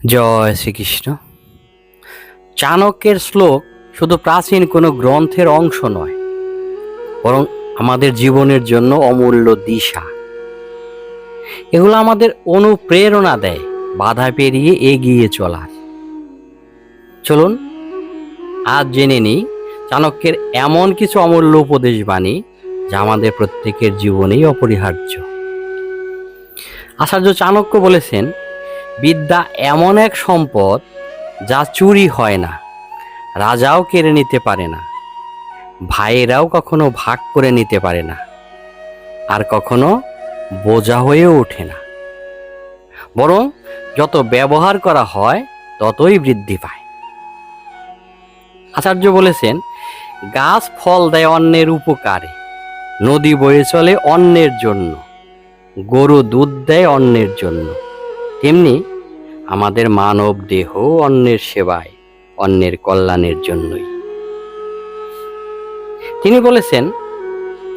জয় শ্রীকৃষ্ণ। চাণক্যের শ্লোক শুধু প্রাচীন কোনো গ্রন্থের অংশ নয়, বরং আমাদের জীবনের জন্য অমূল্য দিশা। এগুলো আমাদের অনুপ্রেরণা দেয়, বাধা পেরিয়ে এগিয়ে চলার। চলুন, আজ জেনে নিই চাণক্যের এমন কিছু অমূল্য উপদেশ বাণী যা আমাদের প্রত্যেকের জীবনেই অপরিহার্য। আচার্য চাণক্য বলেছেন বিদ্যা এমন এক সম্পদ যা চুরি হয় না, রাজাও কেড়ে নিতে পারে না, ভাইয়েরাও কখনো ভাগ করে নিতে পারে না, আর কখনো বোঝা হয়েও ওঠে না। বরং যত ব্যবহার করা হয়, ততই বৃদ্ধি পায়। আচার্য বলেছেন, গাছ ফল দেয় অন্যের উপকারে, নদী বয়ে চলে অন্যের জন্য, গরু দুধ দেয় অন্যের জন্য, তেমনি আমাদের মানব দেহ অন্যের সেবায়, অন্যের কল্যাণের জন্যই। তিনি বলেছেন,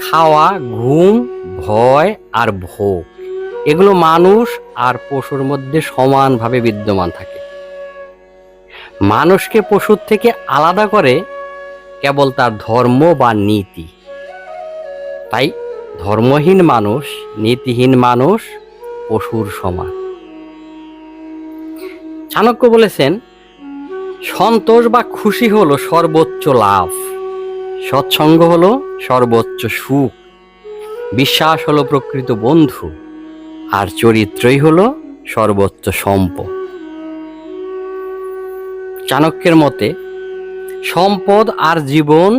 খাওয়া, ঘুম, ভয় আর ভোগ, এগুলো মানুষ আর পশুর মধ্যে সমানভাবে বিদ্যমান থাকে। মানুষকে পশুর থেকে আলাদা করে কেবল তার ধর্ম বা নীতি। তাই ধর্মহীন মানুষ, নীতিহীন মানুষ পশুর সমান। চাণক্য বলেছেন, সন্তোষ বা খুশি হলো সর্বোচ্চ লাভ, সৎসঙ্গ হলো সর্বোচ্চ সুখ, বিশ্বাস হলো প্রকৃত বন্ধু, আর চরিত্রই হলো সর্বোচ্চ সম্পদ। চাণক্যের মতে, সম্পদ আর জীবন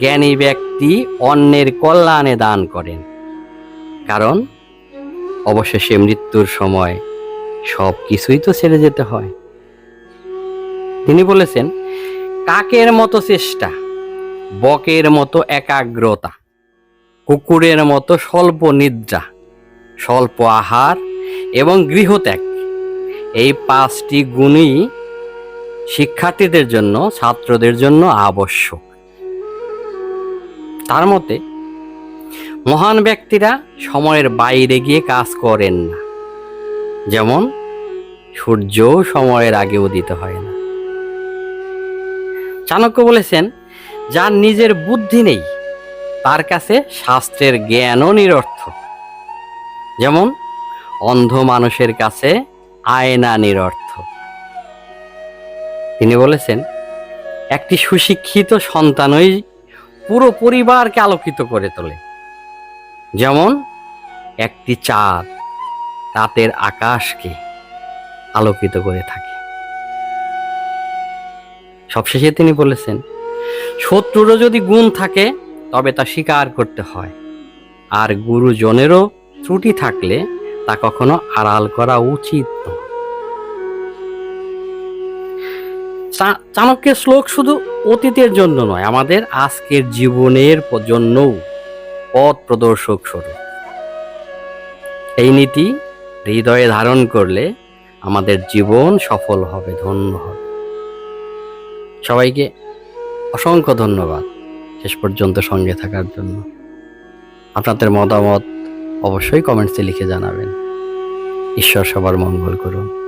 জ্ঞানী ব্যক্তি অন্যের কল্যাণে দান করেন, কারণ অবশেষে মৃত্যুর সময় সব কিছুই তো ছেড়ে যেতে হয়। তিনি বলেছেন, কাকের মতো চেষ্টা, বকের মতো একাগ্রতা, কুকুরের মতো স্বল্প নিদ্রা, স্বল্প আহার এবং গৃহত্যাগ। এই পাঁচটি গুণই শিক্ষার্থীদের জন্য, ছাত্রদের জন্য আবশ্যক। তার মতে, মহান ব্যক্তিরা সময়ের বাইরে গিয়ে কাজ করেন না। যেমন, সূর্য সময়ের আগে উদিত হয় না। চাণক্য বলেছেন, যার নিজের বুদ্ধি নেই, তার কাছে শাস্ত্রের জ্ঞানও নিরর্থ। যেমন, অন্ধ মানুষের কাছে আয়না নিরর্থ। তিনি বলেছেন, একটি সুশিক্ষিত সন্তানই পুরো পরিবারকে আলোকিত করে তোলে। যেমন, একটি চাঁদ রাতের আকাশকে আলোকিত করে থাকে। সবশেষে তিনি বলেছেন শত্রুরও যদি গুণ থাকে, তবে তা স্বীকার করতে হয়। আর গুরুজনেরও ত্রুটি থাকলে তা কখনো আড়াল করা উচিত নয়। চাণক্যের শ্লোক শুধু অতীতের জন্য নয়, আমাদের আজকের জীবনের জন্যও পথ প্রদর্শক স্বরূপ। এই নীতি হৃদয়ে ধারণ করলে আমাদের জীবন সফল হবে, ধন্য হবে। সবাইকে অসংখ্য ধন্যবাদ শেষ পর্যন্ত সঙ্গে থাকার জন্য। আপনাদের মতামত অবশ্যই কমেন্টসে লিখে জানাবেন। ঈশ্বর সবার মঙ্গল করুন।